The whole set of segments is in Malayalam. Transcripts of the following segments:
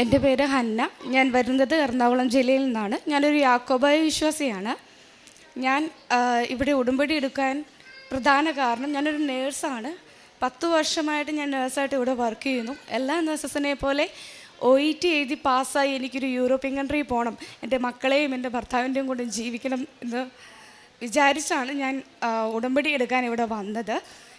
എന്റെ പേര് ഹന്ന. ഞാൻ വരുന്നത് എറണാകുളം ജില്ലയിൽ നിന്നാണ്. ഞാനൊരു യാക്കോബായ വിശ്വാസിയാണ്. ഞാൻ ഇവിടെ ഉടുമ്പടി എടുക്കാൻ പ്രധാന കാരണം ഞാനൊരു നേഴ്സാണ്. പത്ത് വർഷമായിട്ട് ഞാൻ നേഴ്സായിട്ട് ഇവിടെ വർക്ക് ചെയ്യുന്നു. എല്ലാ നേഴ്സസിനെ പോലെ ഒ ഇ ടി എഴുതി പാസ്സായി എനിക്കൊരു യൂറോപ്യൻ കൺട്രി പോകണം എന്റെ മക്കളെയും എന്റെ ഭർത്താവിന്റെയും കൂടെ ജീവിക്കണം എന്ന് വിചാരിച്ചാണ് ഞാൻ ഉടമ്പടി എടുക്കാൻ ഇവിടെ വന്നത്.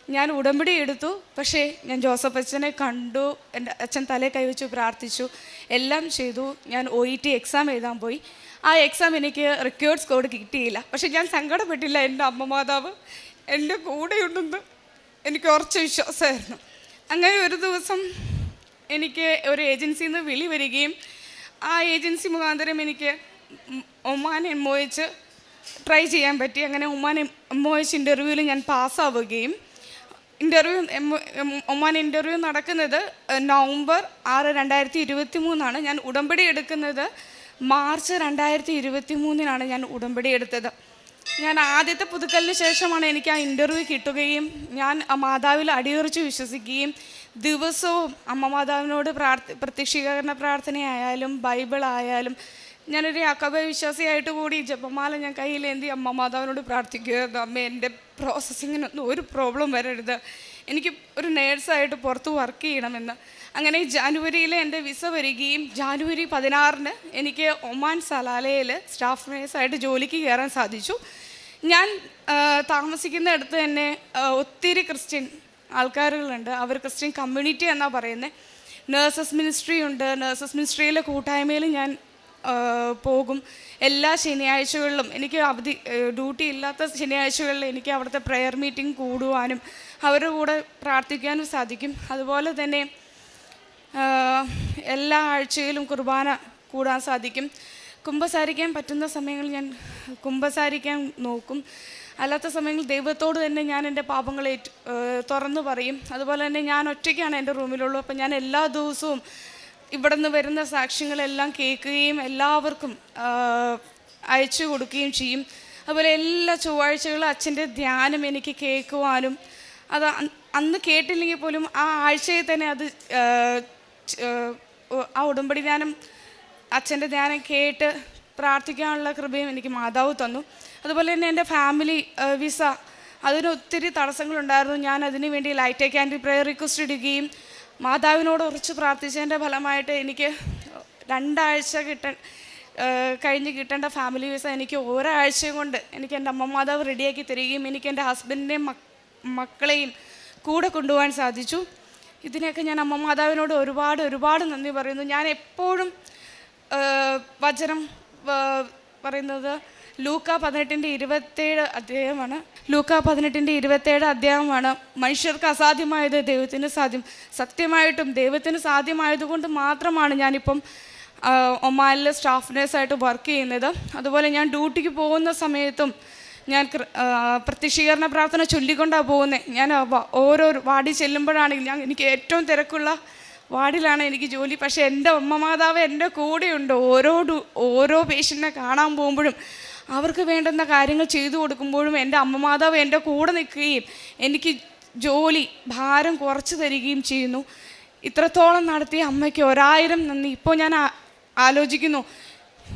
ഞാൻ ഉടമ്പടി എടുത്തു. പക്ഷേ ഞാൻ ജോസഫ് അച്ഛനെ കണ്ടു. എന്റെ അച്ഛൻ തലേ കൈവച്ചു പ്രാർത്ഥിച്ചു. എല്ലാം ചെയ്തു. ഞാൻ ഒ ഇ ടി എക്സാം എഴുതാൻ പോയി. ആ എക്സാം എനിക്ക് റെക്കോർഡ് സ്കോർ കിട്ടിയില്ല. പക്ഷേ ഞാൻ സങ്കടപ്പെട്ടില്ല. എന്റെ അമ്മ മാതാവ് എന്റെ കൂടെയുണ്ടെന്ന് എനിക്ക് ഉറച്ച വിശ്വാസമായിരുന്നു. അങ്ങനെ ഒരു ദിവസം എനിക്ക് ഒരു ഏജൻസിയിൽ നിന്ന് വിളി വരികയും ആ ഏജൻസി മുഖാന്തരം എനിക്ക് ഒമാൻ എംഒച്ച് ട്രൈ ചെയ്യാൻ പറ്റി. അങ്ങനെ ഒമാൻ എംഒഎച്ച് ഇന്റർവ്യൂവിൽ ഞാൻ പാസ്സാവുകയും ഇന്റർവ്യൂ ഒമാൻ ഇന്റർവ്യൂ നടക്കുന്നത് നവംബർ ആറ് രണ്ടായിരത്തി ഇരുപത്തി മൂന്നാണ് ഞാൻ ഉടമ്പടി എടുക്കുന്നത് മാർച്ച് രണ്ടായിരത്തി ഇരുപത്തി മൂന്നിനാണ് ഞാൻ ഉടമ്പടി എടുത്തത്. ഞാൻ ആദ്യത്തെ പുതുക്കലിന് ശേഷമാണ് എനിക്ക് ആ ഇന്റർവ്യൂ കിട്ടുകയും ഞാൻ ആ മാതാവിൽ അടിയുറച്ച് വിശ്വസിക്കുകയും ദിവസവും അമ്മ മാതാവിനോട് പ്രാർത്ഥ പ്രത്യക്ഷീകരണ പ്രാർത്ഥനയായാലും ബൈബിൾ ആയാലും ഞാനൊരു അക്കബ വിശ്വാസിയായിട്ട് കൂടി ജപമാല ഞാൻ കയ്യിലേന്തി അമ്മ മാതാവിനോട് പ്രാർത്ഥിക്കുകയായിരുന്നു അമ്മ എന്റെ പ്രോസസ്സിങ്ങിനൊന്നും ഒരു പ്രോബ്ലം വരരുത്. എനിക്ക് ഒരു നേഴ്സായിട്ട് പുറത്ത് വർക്ക് ചെയ്യണമെന്ന്. അങ്ങനെ ജാനുവരിയിൽ എന്റെ വിസ വരികയും ജാനുവരി പതിനാറിന് എനിക്ക് ഒമാൻ സലാലയിൽ സ്റ്റാഫ് നേഴ്സായിട്ട് ജോലിക്ക് കയറാൻ സാധിച്ചു. ഞാൻ താമസിക്കുന്ന അടുത്ത് തന്നെ ഒത്തിരി ക്രിസ്ത്യൻ ആൾക്കാരുകളുണ്ട്. അവർ ക്രിസ്ത്യൻ കമ്മ്യൂണിറ്റി എന്നാണ് പറയുന്നത് നേഴ്സസ് മിനിസ്ട്രി ഉണ്ട്. നേഴ്സസ് മിനിസ്ട്രിയിലെ കൂട്ടായ്മയിൽ ഞാൻ പോകും. എല്ലാ ശനിയാഴ്ചകളിലും എനിക്ക് അവധി ഡ്യൂട്ടി ഇല്ലാത്ത ശനിയാഴ്ചകളിൽ എനിക്ക് അവിടുത്തെ പ്രെയർ മീറ്റിംഗ് കൂടുവാനും അവരുടെ കൂടെ പ്രാർത്ഥിക്കാനും സാധിക്കും. അതുപോലെ തന്നെ എല്ലാ ആഴ്ചയിലും കുർബാന കൂടാൻ സാധിക്കും. കുമ്പസാരിക്കാൻ പറ്റുന്ന സമയങ്ങളിൽ ഞാൻ കുമ്പസാരിക്കാൻ നോക്കും. അല്ലാത്ത സമയങ്ങളിൽ ദൈവത്തോട് തന്നെ ഞാൻ എന്റെ പാപങ്ങൾ ഏറ്റു തുറന്നു പറയും. അതുപോലെ തന്നെ ഞാൻ ഒറ്റയ്ക്കാണ് എന്റെ റൂമിലുള്ളൂ അപ്പം ഞാൻ എല്ലാ ദിവസവും ഇവിടെ നിന്ന് വരുന്ന സാക്ഷ്യങ്ങളെല്ലാം കേൾക്കുകയും എല്ലാവർക്കും അയച്ചു കൊടുക്കുകയും ചെയ്യും. അതുപോലെ എല്ലാ ചൊവ്വാഴ്ചകളും അച്ഛന്റെ ധ്യാനം എനിക്ക് കേൾക്കുവാനും അത് അന്ന് കേട്ടില്ലെങ്കിൽ പോലും ആ ആഴ്ചയിൽ തന്നെ അത് ആ, ഉടമ്പടി ധ്യാനം അച്ഛന്റെ ധ്യാനം കേട്ട് പ്രാർത്ഥിക്കാനുള്ള കൃപയും എനിക്ക് മാതാവ് തന്നു. അതുപോലെ തന്നെ എന്റെ ഫാമിലി വിസ അതിന് ഒത്തിരി തടസ്സങ്ങളുണ്ടായിരുന്നു. ഞാൻ അതിനു വേണ്ടി ലൈറ്റ് ക്യാൻഡിൽ പ്രയർ റിക്വസ്റ്റ് ഇടുകയും മാതാവിനോട് ഉറച്ച് പ്രാർത്ഥിച്ചതിന്റെ ഫലമായിട്ട് എനിക്ക് രണ്ടാഴ്ച കിട്ട കഴിഞ്ഞ് കിട്ടേണ്ട ഫാമിലി വിസ എനിക്ക് ഒരാഴ്ച കൊണ്ട് എനിക്ക് എന്റെ അമ്മ മാതാവ് റെഡിയാക്കി തരികയും എനിക്ക് എന്റെ ഹസ്ബൻഡിനെയും മക്കളെയും കൂടെ കൊണ്ടുപോകാൻ സാധിച്ചു. ഇതിനൊക്കെ ഞാൻ അമ്മ മാതാവിനോട് ഒരുപാട് ഒരുപാട് നന്ദി പറയുന്നു. ഞാൻ എപ്പോഴും വചനം പറയുന്നത് ലൂക്ക പതിനെട്ടിന്റെ ഇരുപത്തേഴ് അധ്യായമാണ്. ലൂക്ക പതിനെട്ടിന്റെ ഇരുപത്തേഴ് അധ്യായമാണ്. മനുഷ്യർക്ക് അസാധ്യമായത് ദൈവത്തിന് സാധ്യം സത്യമായിട്ടും ദൈവത്തിന് സാധ്യമായതുകൊണ്ട് മാത്രമാണ് ഞാനിപ്പം ഒമാനിലെ സ്റ്റാഫ് നേഴ്സായിട്ട് വർക്ക് ചെയ്യുന്നത്. അതുപോലെ ഞാൻ ഡ്യൂട്ടിക്ക് പോകുന്ന സമയത്തും ഞാൻ പ്രത്യക്ഷീകരണ പ്രാർത്ഥന ചൊല്ലിക്കൊണ്ടാണ് പോകുന്നത് ഞാൻ ഓരോ വാർഡിൽ ചെല്ലുമ്പോഴാണെങ്കിൽ ഞാൻ എനിക്ക് ഏറ്റവും തിരക്കുള്ള വാർഡിലാണ് എനിക്ക് ജോലി. പക്ഷേ എന്റെ ഉമ്മ മാതാവ് എന്റെ കൂടെയുണ്ട്. ഓരോ ഓരോ പേഷ്യന്റിനെ കാണാൻ പോകുമ്പോഴും അവർക്ക് വേണ്ടുന്ന കാര്യങ്ങൾ ചെയ്തു കൊടുക്കുമ്പോഴും എന്റെ അമ്മ മാതാവ് എന്റെ കൂടെ നിൽക്കുകയും എനിക്ക് ജോലി ഭാരം കുറച്ച് തരികയും ചെയ്യുന്നു. ഇത്രത്തോളം നടത്തിയ അമ്മയ്ക്ക് ഒരായിരം നന്ദി. ഇപ്പോൾ ഞാൻ ആലോചിക്കുന്നു.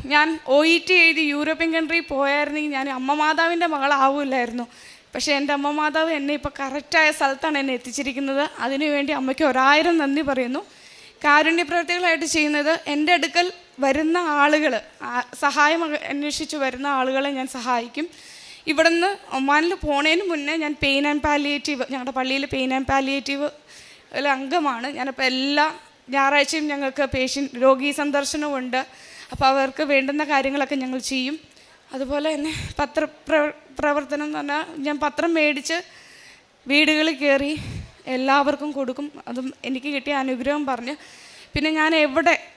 ഞാൻ ഒ ഇ ടി എഴുതി യൂറോപ്യൻ കൺട്രി പോയായിരുന്നെങ്കിൽ ഞാൻ അമ്മ മാതാവിന്റെ മകളാവില്ലായിരുന്നു പക്ഷേ എന്റെ അമ്മ മാതാവ് എന്നെ ഇപ്പോൾ കറക്റ്റായ സ്ഥലത്താണ് എന്നെ എത്തിച്ചിരിക്കുന്നത്. അതിനുവേണ്ടി അമ്മയ്ക്ക് ഒരായിരം നന്ദി പറയുന്നു. കാരുണ്യ പ്രവൃത്തികളായിട്ട് ചെയ്യുന്നത് എന്റെ അടുക്കൽ വരുന്ന ആളുകൾ സഹായം അന്വേഷിച്ച് വരുന്ന ആളുകളെ ഞാൻ സഹായിക്കും. ഇവിടുന്ന് ഒമാനിൽ പോണേന് മുന്നേ ഞാൻ പെയിൻ ആൻഡ് പാലിയേറ്റീവ് ഞങ്ങളുടെ പള്ളിയിൽ പെയിൻ ആൻഡ് പാലിയേറ്റീവ് അംഗമാണ്. ഞാനപ്പോൾ എല്ലാ ഞായറാഴ്ചയും ഞങ്ങൾക്ക് പേഷ്യന്റ് രോഗി സന്ദർശനമുണ്ട് അപ്പോൾ അവർക്ക് വേണ്ടുന്ന കാര്യങ്ങളൊക്കെ ഞങ്ങൾ ചെയ്യും. അതുപോലെ തന്നെ പത്ര പ്ര- പ്രവർത്തനം എന്ന് പറഞ്ഞാൽ ഞാൻ പത്രം മേടിച്ച് വീടുകളിൽ കയറി എല്ലാവർക്കും കൊടുക്കും. അതും എനിക്ക് കിട്ടിയ അനുഗ്രഹം പറഞ്ഞ്. പിന്നെ ഞാൻ എവിടെ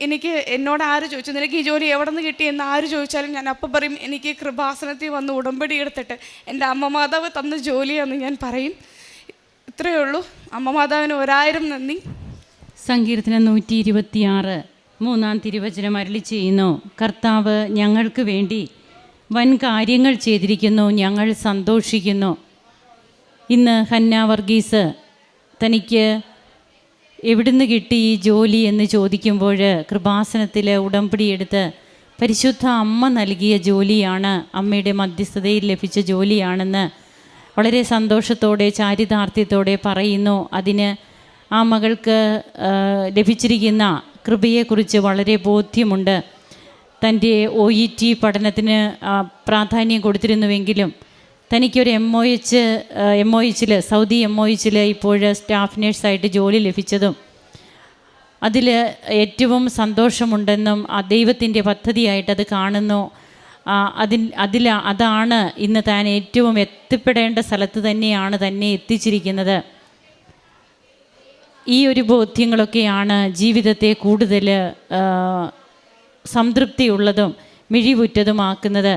എനിക്ക് എന്നോട് ആര് ചോദിച്ചു? നിനക്ക് ഈ ജോലി എവിടെ നിന്ന് കിട്ടി എന്ന് ആര് ചോദിച്ചാലും ഞാൻ അപ്പം പറയും എനിക്ക് കൃപാസനത്തിൽ വന്ന് ഉടമ്പടി എടുത്തിട്ട് എന്റെ അമ്മ മാതാവ് തന്ന ജോലിയാണെന്ന് ഞാൻ പറയും. ഇത്രയേ ഉള്ളൂ. അമ്മ മാതാവിന് ഒരായിരം നന്ദി. സങ്കീർത്തനം നൂറ്റി ഇരുപത്തിയാറ് മൂന്നാം തിരുവചനം അരളി ചെയ്യുന്നു. കർത്താവ് ഞങ്ങൾക്ക് വേണ്ടി വൻ കാര്യങ്ങൾ ചെയ്തിരിക്കുന്നു ഞങ്ങൾ സന്തോഷിക്കുന്നു. ഇന്ന് ഹന്ന വർഗീസ് തനിക്ക് എവിടുന്ന് കിട്ടി ഈ ജോലി എന്ന് ചോദിക്കുമ്പോൾ കൃപാസനത്തിൽ ഉടമ്പടി ഉടമ്പടിയെടുത്ത് പരിശുദ്ധ അമ്മ നൽകിയ ജോലിയാണ് അമ്മയുടെ മധ്യസ്ഥതയിൽ ലഭിച്ച ജോലിയാണെന്ന് വളരെ സന്തോഷത്തോടെ ചാരിതാർത്ഥ്യത്തോടെ പറയുന്നു. അതിന് ആ മകൾക്ക് ലഭിച്ചിരിക്കുന്ന കൃപയെക്കുറിച്ച് വളരെ ബോധ്യമുണ്ട്. തന്റെ ഒ ഇ ടി പഠനത്തിന് പ്രാധാന്യം കൊടുത്തിരുന്നുവെങ്കിലും തനിക്കൊരു M O H M O എച്ചിൽ സൗദി എം ഒ എച്ചിൽ ഇപ്പോൾ സ്റ്റാഫ് നേഴ്സായിട്ട് ജോലി ലഭിച്ചതും അതിൽ ഏറ്റവും സന്തോഷമുണ്ടെന്നും ആ ദൈവത്തിന്റെ പദ്ധതിയായിട്ട് അത് കാണുന്നു. അതിൽ അതിൽ അതാണ് ഇന്ന് താൻ ഏറ്റവും എത്തിപ്പെടേണ്ട സ്ഥലത്ത് തന്നെയാണ് തന്നെ എത്തിച്ചിരിക്കുന്നത്. ഈ ഒരു ബോധ്യങ്ങളൊക്കെയാണ് ജീവിതത്തെ കൂടുതൽ സംതൃപ്തിയുള്ളതും മിഴിവുറ്റതുമാക്കുന്നത്.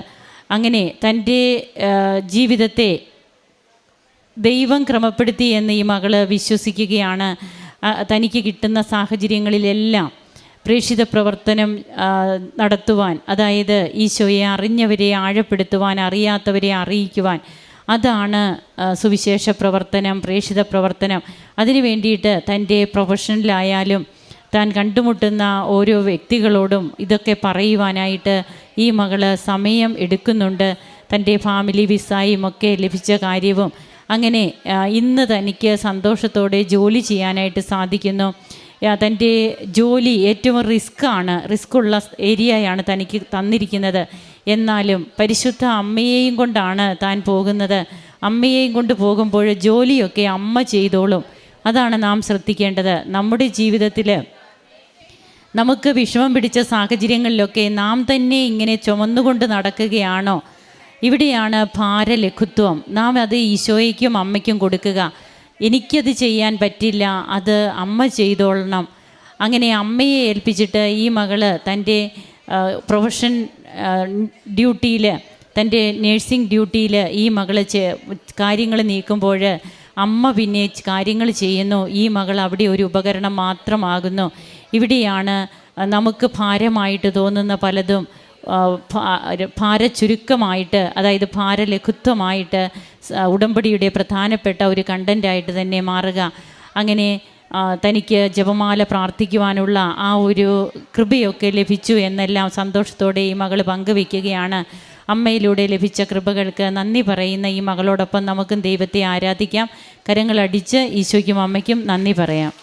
അങ്ങനെ തന്റെ ജീവിതത്തെ ദൈവം ക്രമപ്പെടുത്തി എന്ന് ഈ മകൾ വിശ്വസിക്കുകയാണ്. തനിക്ക് കിട്ടുന്ന സാഹചര്യങ്ങളിലെല്ലാം പ്രേക്ഷിത പ്രവർത്തനം നടത്തുവാൻ അതായത് ഈശോയെ അറിഞ്ഞവരെ ആഴപ്പെടുത്തുവാൻ അറിയാത്തവരെ അറിയിക്കുവാൻ അതാണ് സുവിശേഷ പ്രവർത്തനം പ്രേക്ഷിത പ്രവർത്തനം. അതിനു വേണ്ടിയിട്ട് തന്റെ പ്രൊഫഷനിലായാലും താൻ കണ്ടുമുട്ടുന്ന ഓരോ വ്യക്തികളോടും ഇതൊക്കെ പറയുവാനായിട്ട് ഈ മകൾ സമയം എടുക്കുന്നുണ്ട്. തന്റെ ഫാമിലി വിസായും ഒക്കെ ലഭിച്ച കാര്യവും. അങ്ങനെ ഇന്ന് തനിക്ക് സന്തോഷത്തോടെ ജോലി ചെയ്യാനായിട്ട് സാധിക്കുന്നു. തന്റെ ജോലി ഏറ്റവും റിസ്ക്കാണ്. റിസ്ക്കുള്ള ഏരിയയാണ് തനിക്ക് തന്നിരിക്കുന്നത്. എന്നാലും പരിശുദ്ധ അമ്മയെയും കൊണ്ടാണ് താൻ പോകുന്നത്. അമ്മയെയും കൊണ്ട് പോകുമ്പോൾ ജോലിയൊക്കെ അമ്മ ചെയ്തോളും. അതാണ് നാം ശ്രദ്ധിക്കേണ്ടത്. നമ്മുടെ ജീവിതത്തിൽ നമുക്ക് വിഷമം പിടിച്ച സാഹചര്യങ്ങളിലൊക്കെ നാം തന്നെ ഇങ്ങനെ ചുമന്നുകൊണ്ട് നടക്കുകയാണോ? ഇവിടെയാണ് ഭാരലഘുത്വം. നാം അത് ഈശോയ്ക്കും അമ്മയ്ക്കും കൊടുക്കുക. എനിക്കത് ചെയ്യാൻ പറ്റില്ല അത് അമ്മ ചെയ്തോളണം. അങ്ങനെ അമ്മയെ ഏൽപ്പിച്ചിട്ട് ഈ മകൾ തന്റെ പ്രൊഫഷൻ ഡ്യൂട്ടിയിൽ തന്റെ നേഴ്സിംഗ് ഡ്യൂട്ടിയിൽ ഈ മകൾ കാര്യങ്ങൾ നീക്കുമ്പോൾ അമ്മ പിന്നെ കാര്യങ്ങൾ ചെയ്യുന്നു. ഈ മകൾ അവിടെ ഒരു ഉപകരണം മാത്രമാകുന്നു. ഇവിടെയാണ് നമുക്ക് ഭാരമായിട്ട് തോന്നുന്ന പലതും ഭാരചുരുക്കമായിട്ട് അതായത് ഭാരലഘുത്വമായിട്ട് ഉടമ്പടിയുടെ പ്രധാനപ്പെട്ട ഒരു കണ്ടന്റായിട്ട് തന്നെ മാറുക. അങ്ങനെ തനിക്ക് ജപമാല പ്രാർത്ഥിക്കുവാനുള്ള ആ ഒരു കൃപയൊക്കെ ലഭിച്ചു എന്നെല്ലാം സന്തോഷത്തോടെ ഈ മകൾ പങ്കുവെക്കുകയാണ്. അമ്മയിലൂടെ ലഭിച്ച കൃപകൾക്ക് നന്ദി പറയുന്ന ഈ മകളോടൊപ്പം നമുക്കും ദൈവത്തെ ആരാധിക്കാം. കരങ്ങളടിച്ച് ഈശോയ്ക്കും അമ്മയ്ക്കും നന്ദി പറയാം.